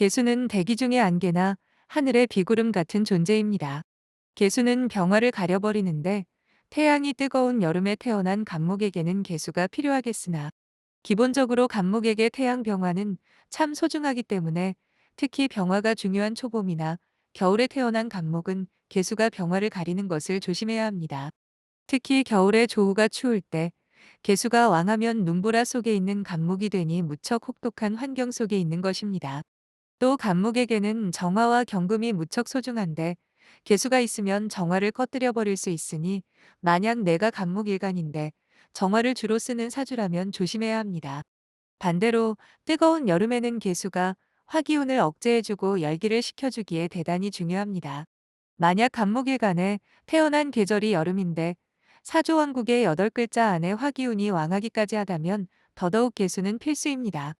개수는 대기 중의 안개나 하늘의 비구름 같은 존재입니다. 개수는 병화를 가려버리는데 태양이 뜨거운 여름에 태어난 간목에게는 개수가 필요하겠으나 기본적으로 간목에게 태양 병화는 참 소중하기 때문에 특히 병화가 중요한 초봄이나 겨울에 태어난 간목은 개수가 병화를 가리는 것을 조심해야 합니다. 특히 겨울에 조우가 추울 때 개수가 왕하면 눈보라 속에 있는 간목이 되니 무척 혹독한 환경 속에 있는 것입니다. 또 간목에게는 정화와 경금이 무척 소중한데 개수가 있으면 정화를 꺼뜨려 버릴 수 있으니 만약 내가 간목일간인데 정화를 주로 쓰는 사주라면 조심해야 합니다. 반대로 뜨거운 여름에는 개수가 화기운을 억제해주고 열기를 식혀주기에 대단히 중요합니다. 만약 간목일간에 태어난 계절이 여름인데 사조왕국의 8글자 안에 화기운이 왕하기까지 하다면 더더욱 개수는 필수입니다.